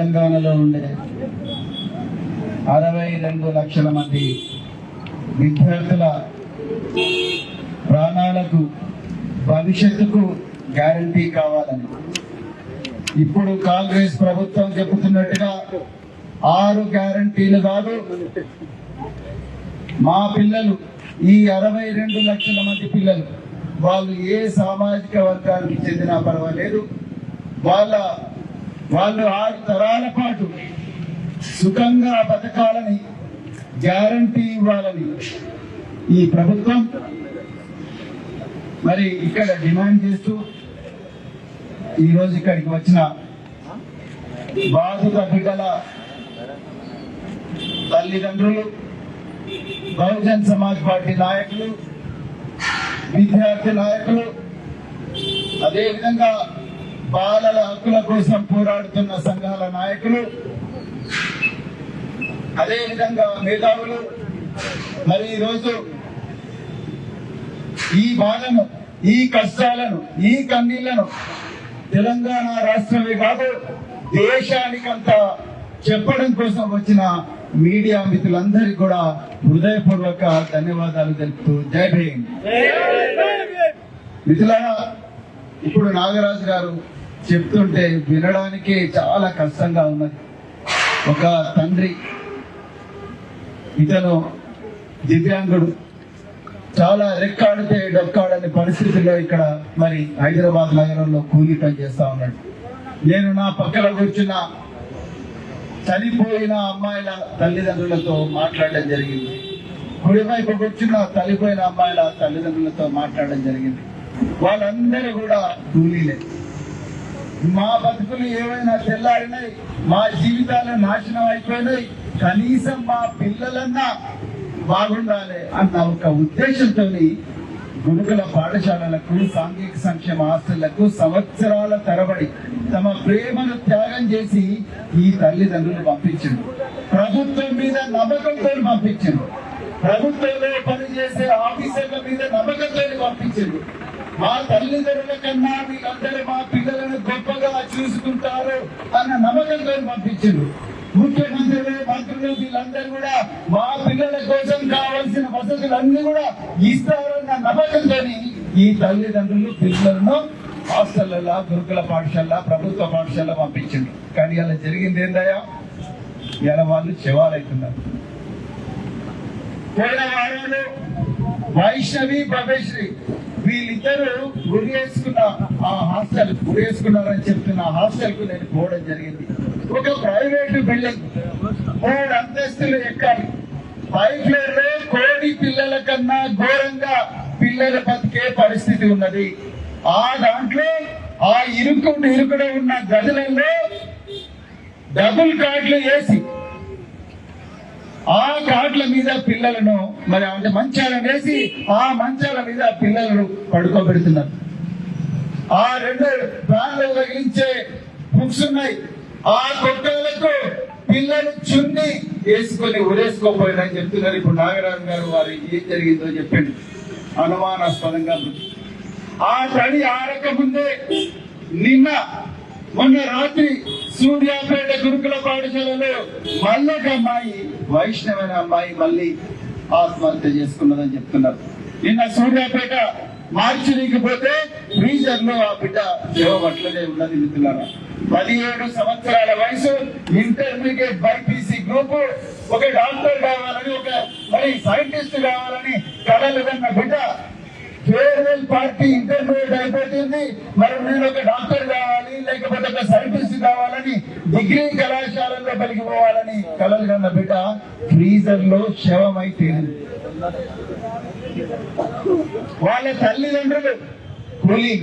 తెలంగాణలో ఉండే అరవై రెండు లక్షల మంది విద్యార్థుల ప్రాణాలకు భవిష్యత్తుకు గ్యారంటీ కావాలని. ఇప్పుడు కాంగ్రెస్ ప్రభుత్వం చెబుతున్నట్టుగా ఆరు గ్యారంటీలు కాదు మా పిల్లలు ఈ అరవై రెండు లక్షల మంది పిల్లలు వాళ్ళు ఏ సామాజిక వర్గానికి చెందినా పర్వాలేదు వాళ్ళ వాళ్ళు ఆరు తరాల పాటు సుఖంగా బతకాలని గ్యారంటీ ఇవ్వాలని ఈ ప్రభుత్వం మరి ఇక్కడ డిమాండ్ చేస్తూ ఈరోజు ఇక్కడికి వచ్చిన బాధిత బిడ్డల తల్లిదండ్రులు బహుజన్ సమాజ్ పార్టీ నాయకులు విద్యార్థి నాయకులు అదేవిధంగా బాలల హక్కుల కోసం పోరాడుతున్న సంఘాల నాయకులు అదేవిధంగా మేధావులు. మరి ఈరోజు ఈ బాధను ఈ కష్టాలను ఈ కన్నీళ్ళను తెలంగాణ రాష్ట్రమే కాదు దేశానికంతా చెప్పడం కోసం వచ్చిన మీడియా మిత్రులందరికీ కూడా హృదయపూర్వక ధన్యవాదాలు తెలుపుతూ జై భీమ్. మిత్రులారా ఇప్పుడు నాగరాజు గారు చెప్తుంటే వినడానికి చాలా కష్టంగా ఉన్నది. ఒక తండ్రి ఇతను దివ్యాంగుడు. చాలా రెక్కాడితే డొక్కాడని పరిస్థితుల్లో ఇక్కడ మరి హైదరాబాద్ నగరంలో కూలి పని చేస్తా ఉన్నాడు. నేను నా పక్కన కూర్చున్న చనిపోయిన అమ్మాయిల తల్లిదండ్రులతో మాట్లాడడం జరిగింది. కుడివైపు కూర్చున్న చనిపోయిన అమ్మాయిల తల్లిదండ్రులతో మాట్లాడడం జరిగింది. వాళ్ళందరూ కూడా కూలీలే. మా బతుకులు ఏమైనా తెల్లారినాయి మా జీవితాలు నాశనం అయిపోయినాయి కనీసం మా పిల్లలన్నా బాగుండాలి అన్న ఒక ఉద్దేశంతో గురుకుల పాఠశాలలకు సాంఘిక సంక్షేమ ఆస్తులకు సంవత్సరాల తరబడి తమ ప్రేమను త్యాగం చేసి ఈ తల్లిదండ్రులు పంపించిండు ప్రభుత్వం మీద నమ్మకంతో పంపించిండు ప్రభుత్వంలో పనిచేసే ఆఫీసర్ల మీద నమ్మకంతో పంపించారు మా తల్లిదండ్రుల కన్నా వీళ్ళందరూ మా పిల్లలను గొప్పగా చూసుకుంటారు అన్న నమ్మకంతో పంపించారు. ముఖ్యమంత్రులు మంత్రులు వీళ్ళందరూ కూడా మా పిల్లల కోసం కావాల్సిన వసతులన్నీ కూడా ఇస్తారన్న నమ్మకంతో ఈ తల్లిదండ్రులు పిల్లలను హాస్టల్ల గురుకుల పాఠశాల ప్రభుత్వ పాఠశాల పంపించిండు కానీ అలా జరిగింది ఏందయ్యా? ఇలా వాళ్ళు శివాలవుతున్నారు పోయిన వారంలో వైష్ణవి భవేశ్రీ వీళ్ళిద్దరూ గురి వేసుకున్న ఆ హాస్టల్ గురేసుకున్నారని చెప్తున్న హాస్టల్కు నేను పోవడం జరిగింది. ఒక ప్రైవేట్ బిల్డింగ్. మూడు అంతస్తులు ఎక్కాలి. పై ఫ్లోర్లో కోడి పిల్లల కన్నా ఘోరంగా పిల్లల బతికే పరిస్థితి ఉన్నది. ఆ దాంట్లో ఆ ఇరుకు ఇరుకుడ ఉన్న గదులలో డబుల్ కార్డులు వేసి ఆ కాట్ల మీద పిల్లలను మరి అంటే మంచాలను వేసి ఆ మంచాల మీద పిల్లలను పడుకోబెడుతున్నారు. ఆ రెండు ప్రాణాలు తగిలించే బుక్స్ ఉన్నాయి. ఆ కొట్టలకు పిల్లలు చున్ని వేసుకొని ఉరేసుకోపోయినని చెప్తున్నారు. ఇప్పుడు నాగరాజు గారు వారు ఏం జరిగిందో చెప్పండి. అనుమానాస్పదంగా ఆ తడి ఆరక ముందే నిన్న మొన్న రాత్రి సూర్యాపేట గురుకుల పాఠశాలలో మల్లకమ్మాయి వైష్ణవైన అమ్మాయి మళ్ళీ ఆత్మహత్య చేసుకున్నదని చెప్తున్నారు. నిన్న సూర్యాపేట మార్చి పోతే ఫ్రీజర్లో ఆ బిడ్డ శవం అట్లనే ఉన్నది మిత్రులారా. పదిహేడు సంవత్సరాల వయసు ఇంటర్మీడియట్ బైపీసీ గ్రూప్ ఒక డాక్టర్ కావాలని ఒక మరి సైంటిస్ట్ కావాలని కళలు కన్న బిడ్డ ఫేర్వెల్ పార్టీ ఇంటర్మీడియట్ అయిపోతుంది. మరి నేను ఒక డాక్టర్ కావాలి లేకపోతే ఒక సైంటిస్ట్ కావాలని డిగ్రీ కళాశాలలో పలికి పోవాలని కలలు కన్న బిడ్డ ఫ్రీజర్లో శవమై తేలింది వాళ్ళ తల్లిదండ్రులు కూలీ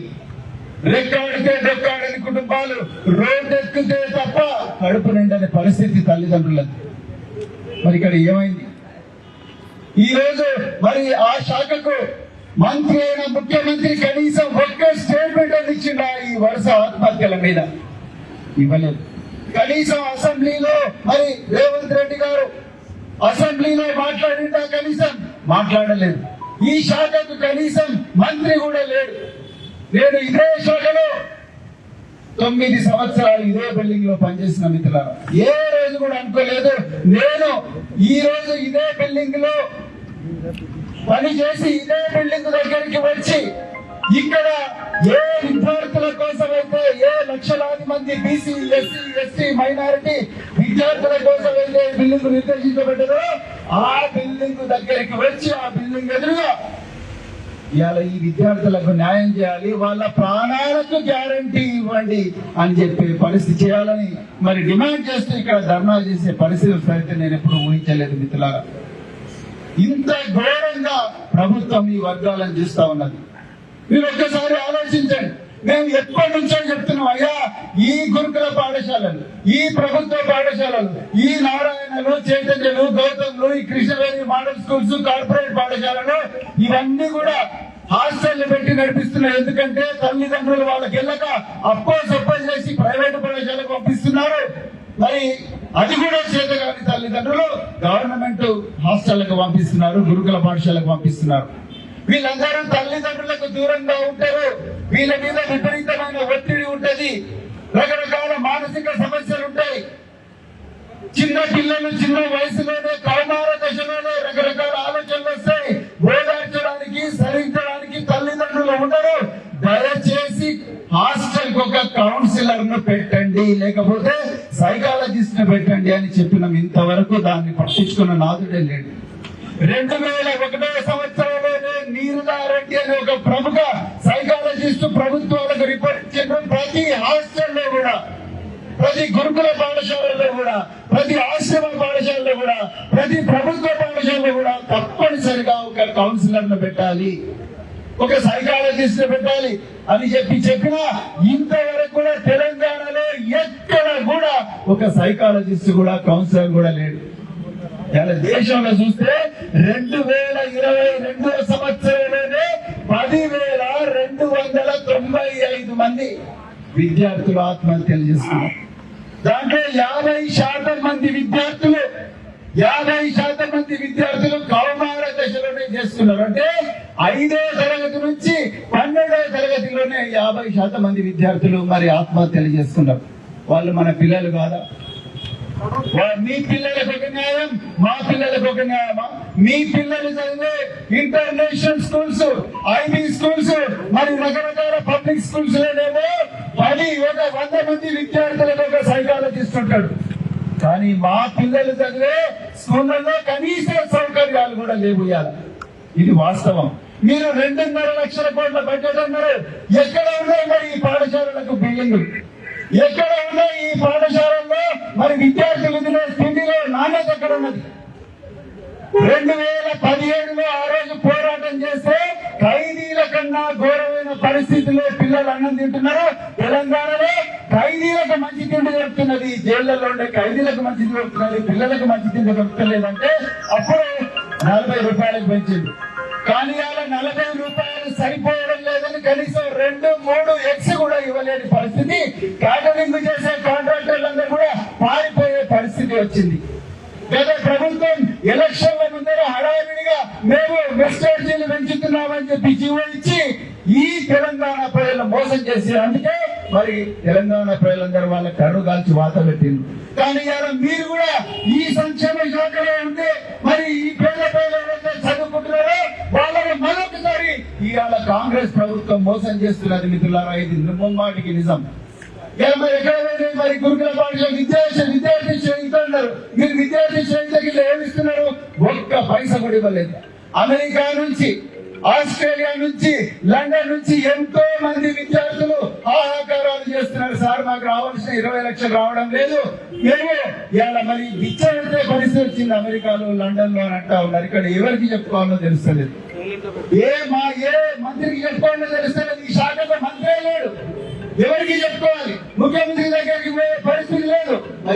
రెక్కాడితే డొక్కాడని కుటుంబాలు రోడ్డు ఎక్కితే తప్ప కడుపు నిండని పరిస్థితి తల్లిదండ్రులకు మరి ఇక్కడ ఏమైంది? ఈ రోజు మరి ఆ శాఖకు మంత్రి అయిన ముఖ్యమంత్రి కనీసం ఒక్క స్టేట్మెంట్ అని ఈ వరుస ఆత్మహత్యల మీద? ఇవ్వలేదు. కనీసం అసెంబ్లీలో మరి రేవంత్ రెడ్డి గారు అసెంబ్లీలో మాట్లాడిందా? కనీసం మాట్లాడలేదు. ఈ శాఖకు కనీసం మంత్రి కూడా లేడు. నేను ఇదే శాఖలో తొమ్మిది సంవత్సరాలు ఇదే బిల్డింగ్లో పనిచేసిన మిత్రులారా. ఏ రోజు కూడా అనుకోలేదు. నేను ఈ రోజు ఇదే బిల్డింగ్లో పని చేసి ఇదే బిల్డింగ్ దగ్గరికి వచ్చి ఇక్కడ ఏ విద్యార్థుల కోసం అయితే ఏ లక్షలాది మంది బీసీ ఎస్సీ ఎస్టీ మైనారిటీ విద్యార్థుల కోసం అయితే బిల్డింగ్ నిర్దేశించబడ్డదో ఆ బిల్డింగ్ దగ్గరికి వచ్చి ఆ బిల్డింగ్ ఎదురుగా ఇవాళ ఈ విద్యార్థులకు న్యాయం చేయాలి వాళ్ళ ప్రాణాలకు గ్యారంటీ ఇవ్వండి అని చెప్పే పరిస్థితి చేయాలని మరి డిమాండ్ చేస్తూ ఇక్కడ ధర్నా చేసే పరిస్థితి సరితే నేను ఎప్పుడు ఊహించలేదు మిత్రులారా. ఇంత ఘోరంగా ప్రభుత్వం ఈ వర్గాలను చూస్తా ఉన్నది. మీరు ఒక్కసారి ఆలోచించండి. మేము ఎప్పటి నుంచో చెప్తున్నాం అయ్యా ఈ గురుకుల పాఠశాలలు ఈ ప్రభుత్వ పాఠశాలలు ఈ నారాయణలు చైతన్యలు గౌతములు ఈ కృష్ణవేణి మోడల్ స్కూల్స్ కార్పొరేట్ పాఠశాలలు ఇవన్నీ కూడా హాస్టల్ పెట్టి నడిపిస్తున్నాయి. ఎందుకంటే తల్లిదండ్రులు వాళ్ళకి వెళ్ళక అప్పో సప్పో చేసి ప్రైవేట్ పాఠశాలకు పంపిస్తున్నారు. మరి అది కూడా చేత కాని తల్లిదండ్రులు గవర్నమెంట్ హాస్టళ్ళకు పంపిస్తున్నారు గురుకుల పాఠశాలకు పంపిస్తున్నారు. వీళ్ళందరూ తల్లిదండ్రులకు దూరంగా ఉంటారు. వీళ్ళ మీద విపరీతమైన ఒత్తిడి ఉంటది. రకరకాల మానసిక సమస్యలు ఉంటాయి. చిన్న పిల్లలు చిన్న వయసులోనే కౌమార దశలోనే రకరకాల ఆలోచనలు వస్తాయి. ఓదార్చడానికి సరించడానికి తల్లిదండ్రులు ఉండరు దయచేసి హాస్టల్ ఒక కౌన్సిలర్ను పెట్టండి లేకపోతే సైకాలజిస్ట్ను పెట్టండి అని చెప్పినాం. ఇంతవరకు దాన్ని పట్టించుకున్న నాదుడే లేడు. రెండు వేల ఒకటో సంవత్సరంలోనే నీరుదారెడ్డి అనే ఒక ప్రముఖ సైకాలజిస్ట్ ప్రభుత్వాలకు రిపోర్ట్ చేయడం ప్రతి హాస్టల్లో కూడా ప్రతి గురుకుల పాఠశాలలో కూడా ప్రతి ఆశ్రమ పాఠశాలలో కూడా ప్రతి ప్రభుత్వ పాఠశాలలో కూడా తప్పనిసరిగా ఒక కౌన్సిలర్ను పెట్టాలి. ఒక సైకాలజిస్ట్ పెట్టాలి. అని చెప్పి చెప్పినా ఇంతవరకు కూడా తెలంగాణలో ఎక్కడ కూడా ఒక సైకాలజిస్ట్ కూడా కౌన్సిలర్ కూడా లేడు. ఇలా దేశంలో చూస్తే రెండు వేల ఇరవై రెండవ సంవత్సరంలోనే పదివేల రెండు వందల తొంభై ఐదు మంది విద్యార్థులు ఆత్మహత్యలు చేస్తున్నారు దాంట్లో యాభై శాతం మంది విద్యార్థులు యాభై శాతం మంది విద్యార్థులు కౌమార దశలోనే చేస్తున్నారు. అంటే ఐదో తరగతి నుంచి పన్నెండో తరగతిలోనే యాభై శాతం మంది విద్యార్థులు మరి ఆత్మహత్యలు చేసుకున్నారు వాళ్ళు మన పిల్లలు కాదా? మీ పిల్లలకు ఒక న్యాయం మా పిల్లలకు ఒక న్యాయమా? మీ పిల్లలు చదివే ఇంటర్నేషనల్ స్కూల్స్ ఐబీ స్కూల్స్ మరి రకరకాల పబ్లిక్ స్కూల్స్ లోనేమో పది ఒక వంద మంది విద్యార్థులకు ఒక సైకాలజిస్ట్ ఉంటాడు. కానీ మా పిల్లలు చదివే స్కూళ్ళలో కనీస సౌకర్యాలు కూడా లేవు ఇది వాస్తవం. మీరు రెండున్నర లక్షల కోట్ల బడ్జెట్ అన్నారు. ఎక్కడ ఉన్నాయి మరి ఈ పాఠశాలలకు బిల్డింగులు? ఎక్కడ ఉన్నాయి ఈ పాఠశాలల్లో మరి విద్యార్థులు తినే తిండిలో నాణ్యత ఎక్కడ ఉన్నది? రెండు వేల పదిహేడులో ఆ రోజు పోరాటం చేస్తే ఖైదీల కన్నా ఘోరమైన పరిస్థితిలో పిల్లలు అన్నం తింటున్నారు? తెలంగాణలో ఖైదీలకు మంచి తిండి దొరుకుతున్నది. జైళ్ళలో ఉండే ఖైదీలకు మంచి దొరుకుతున్నది. పిల్లలకు మంచి తిండి దొరుకుతలేదంటే అప్పుడు నలభై రూపాయలకు పెంచింది. కానీ అలా నలభై రూపాయలు సరిపోవడం లేదని కనీసం రెండు మూడు ఎక్స్ కూడా ఇవ్వలేని పరిస్థితి. క్యాటరింగ్ చేసే కాంట్రాక్టర్లందరూ కూడా పారిపోయే పరిస్థితి వచ్చింది. గత ప్రభుత్వం ఎలక్షన్ల ముందర హడావిడిగా మేము వెస్టేజీలు పెంచుతున్నామని చెప్పి జీవో ఇచ్చి ఈ తెలంగాణ ప్రజలను మోసం చేసి అందుకే మరి తెలంగాణ ప్రజలందరూ వాళ్ళ కర్రు కాల్చి వాత పెట్టింది కానీ ఇవాళ మీరు కూడా ఈ సంక్షేమ శాఖలో ఉంటే మరి ఈ పేద ప్రజలు చదువుకుంటున్నారో వాళ్ళని మరొకసారి ఇవాళ కాంగ్రెస్ ప్రభుత్వం మోసం చేస్తున్నది మిత్రులారా ఇది ముమ్మాటికి నిజం. ఇలా మరి ఎక్కడ మరి గురుకుల పాఠశాల విద్యార్థి విద్యార్థి చేయించుకుంటారు మీరు విద్యార్థి చేయితకి ఏమి ఇస్తున్నారు? ఒక్క పైస కూడా ఇవ్వలేదు. అమెరికా నుంచి ఆస్ట్రేలియా నుంచి లండన్ నుంచి ఎంతో మంది విద్యార్థులు ఆహాకారాలు చేస్తున్నారు. సార్ మాకు రావాల్సిన ఇరవై లక్షలు రావడం లేదు. మేము ఇలా మరి విద్యార్థి పరిస్థితి వచ్చింది అమెరికాలో లండన్లో అంటా ఉన్నారు. ఇక్కడ ఎవరికి చెప్పుకోవాలో తెలుస్తలేదు. ఏ మా ఏ మంత్రికి చెప్పుకోవాలో తెలుస్తలేదు.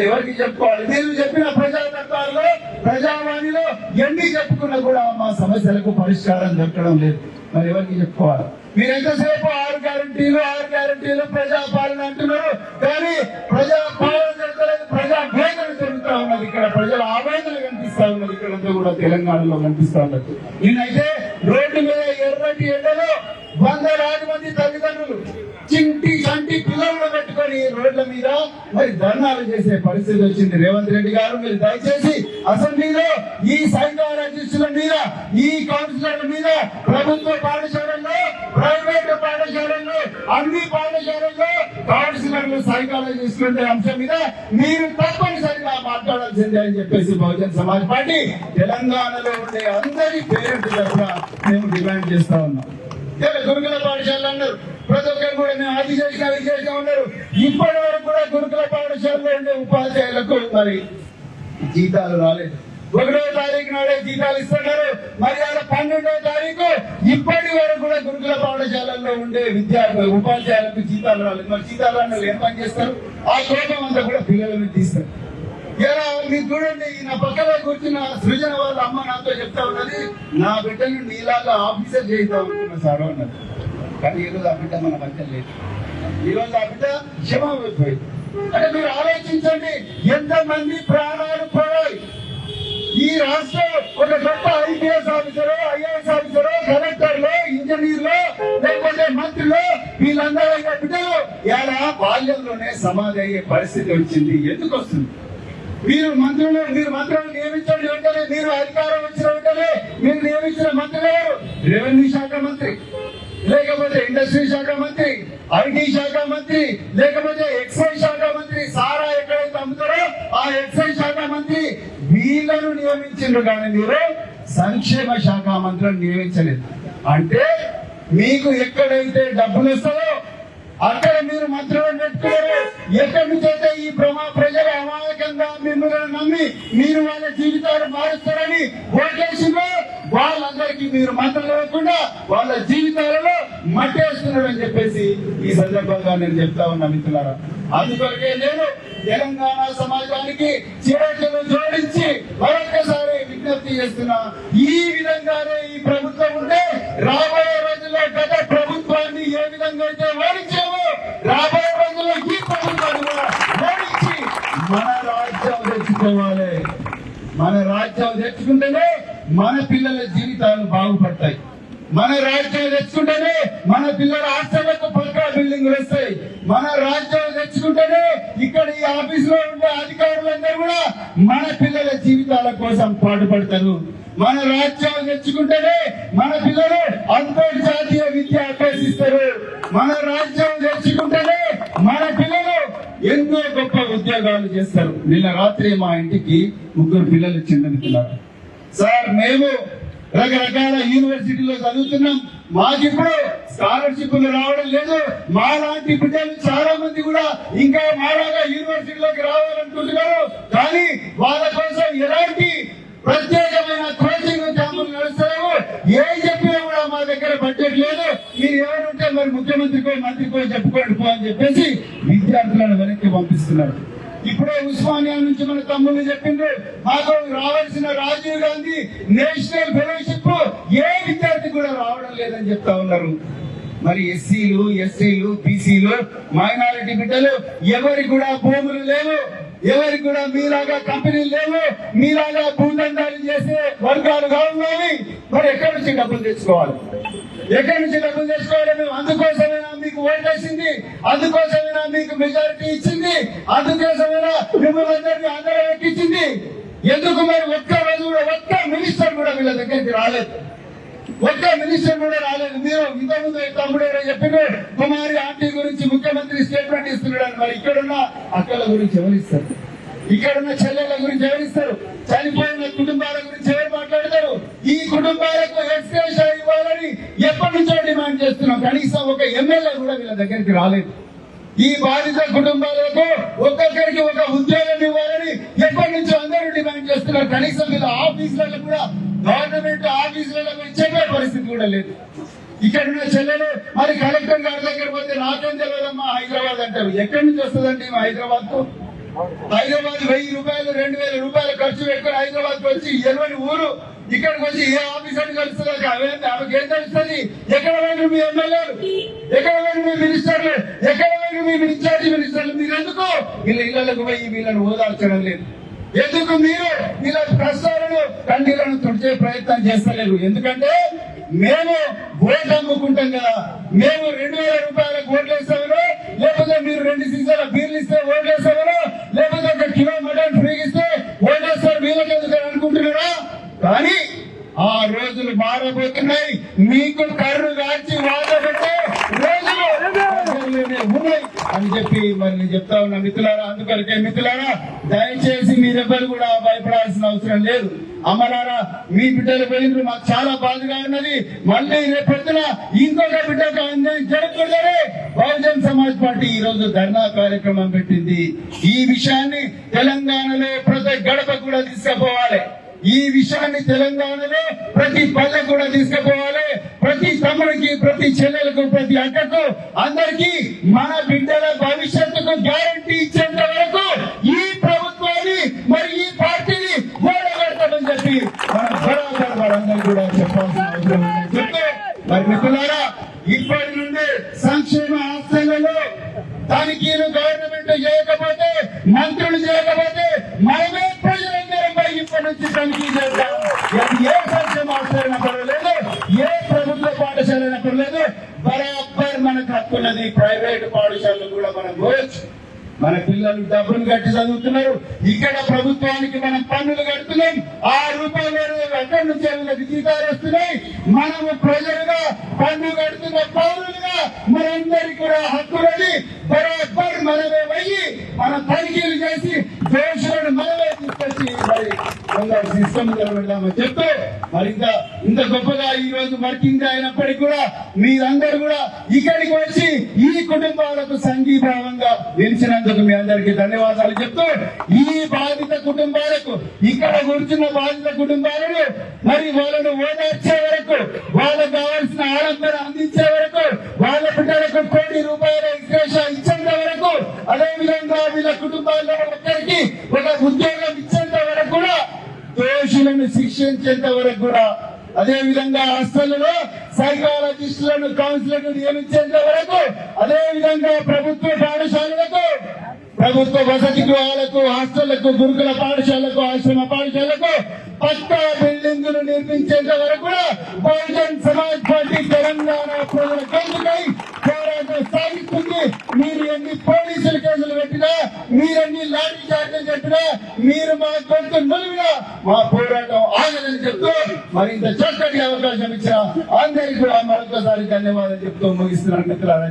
మరి ఎవరికి చెప్పుకోవాలి? మీరు చెప్పిన ప్రజాతత్వాల్లో ప్రజావాణిలో ఎన్ని చెప్పుకున్నా కూడా మా సమస్యలకు పరిష్కారం దొరకడం లేదు. మరి ఎవరికి చెప్పుకోవాలి? మీరు ఎంతసేపు ఆరు గ్యారంటీలు ఆరు గ్యారంటీలు ప్రజాపాలన అంటున్నారు? కానీ ప్రజాపాలన జరగలేదు ప్రజా వేదన ఉన్నది ఇక్కడ. ప్రజల ఆవేదన కనిపిస్తా ఉన్నది ఇక్కడ కూడా తెలంగాణలో కనిపిస్తా ఉన్నది. నేనైతే రోడ్డు మీద ఎర్రటి ఎండలో వందలాది మంది రోడ్ల మీద మరి ధర్నాలు చేసే పరిస్థితి వచ్చింది. రేవంత్ రెడ్డి గారు మీరు దయచేసి అసెంబ్లీలో ఈ సైకాలజిస్టుల మీద ఈ కౌన్సిలర్ల మీద ప్రభుత్వ పాఠశాలల్లో ప్రైవేట్ పాఠశాలల్లో అన్ని పాఠశాలల్లో కౌన్సిలర్లు సైకాలజిస్టులు అంశం మీద మీరు తప్పనిసరిగా మాట్లాడాల్సిందే అని చెప్పేసి బహుజన్ సమాజ్ పార్టీ తెలంగాణలో ఉండే అందరి పేరెంట్స్ తరఫున మేము డిమాండ్ చేస్తా ఉన్నాం. ఇలా గురుకుల పాఠశాలలు అన్నారు. ప్రతి ఒక్కరు కూడా మేము అది చేసిన అది చేసినా ఉన్నారు. ఇప్పటి వరకు కూడా గురుకుల పాఠశాలలో ఉండే ఉపాధ్యాయులకు మరి జీతాలు రాలేదు. ఒకటో తారీఖు నాడే జీతాలు ఇస్తున్నారు. మరి అలా పన్నెండో తారీఖు ఇప్పటి వరకు కూడా గురుకుల పాఠశాలల్లో ఉండే విద్యార్థులు ఉపాధ్యాయులకు జీతాలు రాలేదు. మరి జీతాలు రాని ఏం పని చేస్తారు? ఆ కోపం అంతా కూడా పిల్లల మీద తీస్తారు. ఎలా మీరు చూడండి నా పక్కన కూర్చున్న సృజన వాళ్ళ అమ్మ నాతో చెప్తా ఉన్నది నా బిడ్డను నీలాగా ఆఫీసర్ చేద్దాం అనుకున్నా సార్ అన్నది. కానీ ఈరోజు ఆ బిడ్డ మన మధ్య లేదు. ఈరోజు ఆ బిడ్డ క్షమైపోయింది అంటే మీరు ఆలోచించండి ఎంతమంది ప్రాణాలు పోయాయి? ఈ రాష్ట్రం ఒక గొప్ప ఐపీఎస్ ఆఫీసరు ఐఏఎస్ ఆఫీసరు కలెక్టర్లు ఇంజనీర్లు లేకపోతే మంత్రులు వీళ్ళందరూ బిడ్డలు. ఇలా బాల్యంలోనే సమాధి అయ్యే పరిస్థితి వచ్చింది. ఎందుకు వస్తుంది? మీరు మంత్రులు మీరు మంత్రులు నియమించండి వెంటనే. మీరు అధికారం వచ్చిన వెంటనే మీరు నియమించిన మంత్రులు రెవెన్యూ శాఖ మంత్రి. లేకపోతే ఇండస్ట్రీ శాఖ మంత్రి ఐటీ శాఖ మంత్రి లేకపోతే ఎక్సైజ్ శాఖ మంత్రి సారా ఎక్కడైతే అమ్ముతారో ఆ ఎక్సైజ్ శాఖ మంత్రి వీళ్ళను నియమించిండ్రు కానీ మీరు సంక్షేమ శాఖ మంత్రులను నియమించలేదు. అంటే మీకు ఎక్కడైతే డబ్బులు వస్తాయో అక్కడ మీరు మంత్రులను పెట్టుకోరు ఎక్కడి నుంచి అయితే ఈ బ్రహ్మ ప్రజలు అమాయకంగా మిమ్మల్ని నమ్మి మీరు వాళ్ళ జీవితాలు మారుస్తారని ఓటేసిందో వాళ్ళందరికీ మీరు మంత్రులు లేకుండా వాళ్ళ జీవితాలలో మట్టేస్తున్నారని చెప్పేసి ఈ సందర్భంగా నేను చెప్తా ఉన్నా మిత్రులారా. అందుకొరకే నేను తెలంగాణ సమాజానికి చేతులు జోడించి మరొకసారి విజ్ఞప్తి చేస్తున్నా ఈ విధంగానే ఈ ప్రభుత్వం ఉంటే రాబోయే రోజుల్లో గత ప్రభుత్వాన్ని ఏ విధంగా అయితే ఓడించామో రాబోయే రోజుల్లో ఈ ప్రభుత్వాన్ని కూడా ఓడించి మన రాజ్యం తెచ్చుకోవాలి. మన రాజ్యం తెచ్చుకుంటేనే మన పిల్లల జీవితాలు బాగుపడతాయి. మన రాజ్యం తెచ్చుకుంటేనే మన పిల్లల హాస్టళ్ళకు పక్కా బిల్డింగ్లు వస్తాయి. మన రాజ్యం తెచ్చుకుంటేనే ఇక్కడ ఈ ఆఫీస్లో ఉండే అధికారులందరూ కూడా మన పిల్లల జీవితాల కోసం పాటుపడతారు. మన రాజ్యం తెచ్చుకుంటేనే మన పిల్లలు అంతర్జాతీయ విద్య అభ్యసిస్తారు. మన రాజ్యం తెచ్చుకుంటేనే మన పిల్లలు ఎన్నో గొప్ప ఉద్యోగాలు చేస్తారు. నిన్న రాత్రి మా ఇంటికి ముగ్గురు పిల్లలు చిన్న పిల్లలు. సార్ మేము రకరకాల యూనివర్సిటీలో చదువుతున్నాం. మాకిప్పుడు స్కాలర్షిప్లు రావడం లేదు. మాలాంటి బిడ్డలు చాలా మంది కూడా ఇంకా మాలాగా యూనివర్సిటీలోకి రావాలనుకుంటున్నారు. కానీ వాళ్ళ కోసం ఎలాంటి ప్రత్యేకమైన కోచింగ్ క్యాంపులు నడుస్తాయో ఏ చెప్పినా కూడా మా దగ్గర బడ్జెట్ లేదు. మీరు ఎవరుంటే మరి ముఖ్యమంత్రికో మంత్రికో చెప్పుకోండి పో అని చెప్పేసి విద్యార్థులను వెనక్కి పంపిస్తున్నారు. ఇప్పుడే ఉస్మానియా నుంచి మన తమ్ముళ్ళు చెప్పిండ్రు. మాకు రావాల్సిన రాజీవ్ గాంధీ నేషనల్ ఫెలోషిప్ ఏ విద్యార్థి కూడా రావడం లేదని చెప్తా ఉన్నారు. మరి ఎస్సీలు ఎస్సీలు బీసీలు మైనారిటీ బిడ్డలు ఎవరికి కూడా భూములు లేవు. ఎవరికి కూడా మీలాగా కంపెనీలు లేవు. మీలాగా భూదండాలు చేసే వర్గాలు కావాలి మరి ఎక్కడి నుంచి డబ్బులు తెచ్చుకోవాలి? ఎక్కడి నుంచి డబ్బులు తెచ్చుకోవాలి. మేము అందుకోసమేనా మీకు ఓట్ వేసింది? అందుకోసమేనా మీకు మెజారిటీ ఇచ్చింది? అందుకోసమేనా మిమ్మల్ని అందరినీ ఆందోళన ఎక్కించింది? ఎందుకు మరి ఒక్క రోజు కూడా ఒక్క మినిస్టర్ కూడా వీళ్ళ దగ్గరికి రాలేదు? ఒక్క మినిస్టర్ కూడా రాలేదు. మీరు ఇంతకుముందు తమ్ముడు ఎవరో చెప్పిన కుమారి ఆంటీ గురించి ముఖ్యమంత్రి స్టేట్మెంట్ ఇస్తున్నాడు మరి ఇక్కడున్న అక్కల గురించి ఎవరిస్తారు? ఇక్కడున్న చెల్లెల గురించి ఎవరిస్తారు? చనిపోయిన కుటుంబాల గురించి ఎవరు మాట్లాడతారు? ఈ కుటుంబాలకు ఎక్స్టెన్షన్ ఇవ్వాలని ఎప్పటి నుంచో డిమాండ్ చేస్తున్నాం. కనీసం ఒక ఎమ్మెల్యే కూడా వీళ్ళ దగ్గరికి రాలేదు. ఈ బాధిత కుటుంబాలకు ఒక్కొక్కరికి ఒక ఉద్యోగం ఇవ్వాలని ఎప్పటి నుంచో అందరూ డిమాండ్ చేస్తున్నారు. కనీసం వీళ్ళ ఆఫీసులలో కూడా గవర్నమెంట్ ఆఫీసులలో ఇచ్చే పరిస్థితి కూడా లేదు. ఇక్కడ ఉన్న చెల్లెలు మరి కలెక్టర్ గారి దగ్గర పోతే నాకేం తెలియదమ్మా హైదరాబాద్ అంటారు. ఎక్కడి నుంచి వస్తుందండి హైదరాబాద్కు హైదరాబాద్ వెయ్యి రూపాయలు రెండు వేల రూపాయలు ఖర్చు పెట్టుకుని హైదరాబాద్ వచ్చి ఎనభై ఊరు ఇక్కడికి వచ్చి ఏ ఆఫీసర్ కలుస్తున్నారు అవేంటి ఆమెకి ఏం తెలుస్తుంది? ఎక్కడ పోయిన మీ ఎమ్మెల్యేలు? ఎక్కడ పోయిన మీ మినిస్టర్లు? ఎక్కడ పోయిన మీ ఇన్ఛార్జి మినిస్టర్లు? మీరు ఎందుకు? వీళ్ళ ఇళ్ళకు పోయి వీళ్ళని ఓదార్చడం లేదు. ఎందుకు మీరు? వీళ్ళ కష్టాలను కంటిలను తుడిచే ప్రయత్నం చేస్తలేరు. ఎందుకంటే మేము ఓట్లు అమ్ముకుంటాం కదా. మేము రెండు వేల రూపాయలకు ఓట్లు వేస్తామను లేకపోతే మీరు రెండు సీజన్ల బీర్లు ఇస్తే ఓట్లు వేస్తామను కిలో మటన్ ఫ్రీగా ఇస్తే ఓట్లు వేస్తారు వీళ్ళకి ఎందుకు అనుకుంటున్నారా? కానీ ఆ రోజులు మారబోతున్నాయి మీకు కర్రు కాల్చి వాడబెట్టే రోజులు ఉన్నాయి అని చెప్పి మరి నేను చెప్తా ఉన్నా మిత్రులారా అందుకొరకే మిత్రులారా దయచేసి మీరెవ్వరు కూడా అవసరం లేదు. అమ్మలారా మీ బిడ్డలు పోయినరు మాకు చాలా బాధగా ఉన్నది. మళ్ళీ రేపొద్దున ఇంకొక బిడ్డకు అందరి జరగకూడదని బహుజన్ సమాజ్ పార్టీ ఈ రోజు ధర్నా కార్యక్రమం పెట్టింది. ఈ విషయాన్ని తెలంగాణలో ప్రతి గడప కూడా తీసుకుపోవాలి. ఈ విషయాన్ని తెలంగాణలో ప్రతి పల్లె కూడా తీసుకుపోవాలి. ప్రతి తమ్ముడికి ప్రతి చెల్లెలకు ప్రతి అక్కకు అందరికీ మన బిడ్డల భవిష్యత్తుకు గ్యారంటీ ఇచ్చేంత వరకు ఈ ప్రభుత్వాన్ని మరి ఈ చెప్పి మన బరాబర్ వారందరూ కూడా చెప్పాల్సిన అవసరం ఉందని మరి మిత్రులారా ఇప్పటి నుండి సంక్షేమ ఆస్తులలో తనిఖీలు గవర్నమెంట్ చేయకపోతే మంత్రులు చేయకపోతే మనమే ప్రజలందరం పోయి ఇప్పటి నుంచి తనిఖీ చేద్దాం. ఏ సంక్షేమ హాస్టల్ పర్వాలేదు ఏ ప్రభుత్వ పాఠశాల పర్వాలేదు బరాబర్ మనకు హక్కున్నది ప్రైవేట్ పాఠశాలలు కూడా మనం మన పిల్లలు డబ్బులు కట్టి చదువుతున్నారు. ఇక్కడ ప్రభుత్వానికి మనం పన్నులు కడుతున్నాం. ఆ రూపాయలు ఎక్కడి నుంచి వీళ్ళకి జీతాలు వస్తున్నాయి. మనము ప్రజలుగా పన్ను కడుతున్న పౌరులుగా మనందరికీ కూడా హక్కులని బరాబర్ మనమే పోయి మన తనిఖీలు చేసి దోషులను మనమే తీసుకొచ్చి మరి సిస్టమ్ చెప్తూ మరి ఇంత ఇంత గొప్పగా ఈ రోజు వర్కింగ్ అయినప్పటికీ కూడా మీరందరూ కూడా ఇక్కడికి వచ్చి ఈ కుటుంబాలకు సంఘీభావంగా నిలిచినందుకు మీ అందరికీ ధన్యవాదాలు చెప్తూ ఈ బాధిత కుటుంబాలకు ఇక్కడ కూర్చున్న బాధిత కుటుంబాలను మరి వాళ్ళను ఓదార్చే వరకు వాళ్ళకు కావాల్సిన ఆడంబర అందించే వరకు వాళ్ళ బిడ్డలకు కోటి రూపాయల విశేష ఇచ్చేంత వరకు అదే విధంగా వీళ్ళ కుటుంబాల్లో ఒక్కరికి ఒక ఉద్యోగం ఇచ్చేంత వరకు కూడా దోషులను శిక్షించేంత వరకు కూడా అదే విధంగా హాస్టల్లో సైకాలజిస్టులను కౌన్సిలర్లు నియమించేంత వరకు అదే విధంగా ప్రభుత్వ పాఠశాలలకు ప్రభుత్వ వసతి గృహాలకు హాస్టళ్ళకు గురుకుల పాఠశాలకు ఆశ్రమ పాఠశాలకు పక్కా బిల్డింగులు నిర్మించేంత వరకు కూడా బహుజన్ సమాజ్ పార్టీ తెలంగాణ ప్రజల గొంతుకై పోరాటం సాగిస్తుంది. మీరు ఎన్ని పోలీసుల కేసులు పెట్టినా మీరన్ని లాఠీ చార్జీలు కట్టినా మీరు మా గొంతు నులివినా మా పోరాటం ఆగదని చెప్తూ మరింత చక్కటి అవకాశం ఇచ్చిన అందరికీ కూడా మరొకసారి ధన్యవాదాలు చెప్తూ ముగిస్తున్నాను మిత్రులారా.